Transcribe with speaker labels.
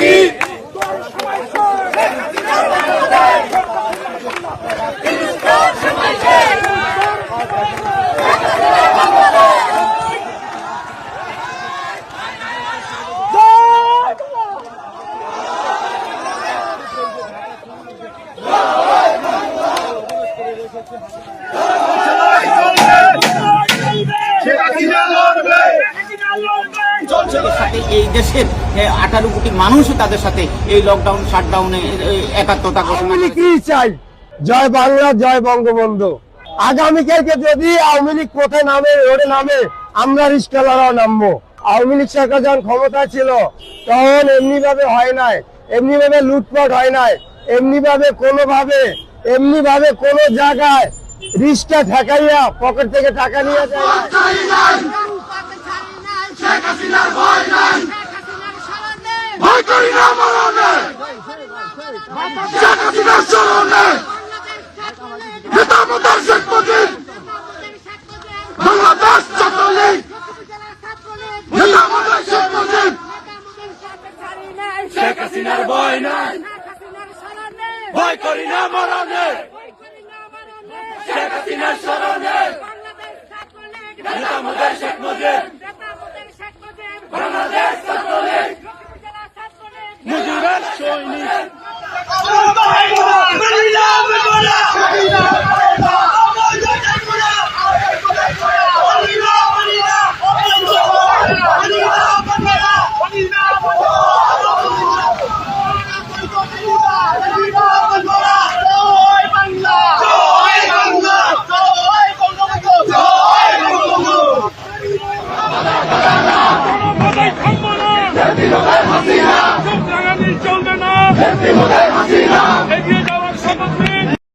Speaker 1: Go! সাথে এই দেশের আঠারো কোটি মানুষও তাদের সাথে এই লকডাউন শাটডাউনে একাত্মতা ঘোষণা।
Speaker 2: কি চাই? জয় বাংলা জয় বঙ্গবন্ধু। আগামীকালকে যদি আওয়ামী লীগ কোথায় নামে রোডে নামে আমরা রিস্কালারাও নামবো। আওয়ামী লীগ সরকার যখন ক্ষমতা ছিল তখন এমনি ভাবে হয় নাই। এমনি ভাবে লুটপাট হয় নাই। এমনি ভাবে কোনো ভাবে এমনি ভাবে কোনো জায়গায় রিস্কা ঠেকাইয়া পকেট থেকে টাকা নিয়ে যায়।
Speaker 3: শেখ হাসিনার ভয় নাই। ভয় করি না মরণে শেখ হাসিনার স্মরণে নেতা মোদার শেখ মুজিব। বাংলাদেশ ছাত্রলীগ। নেতা মোদার শেখ মুজিব। শেখ হাসিনার ভয় নাই। ভয় করি না মরণে শেখ হাসিনার স্মরণে নেতা মোদার শেখ মুজিব। মুজিবের সৈনিক।
Speaker 4: চলবে না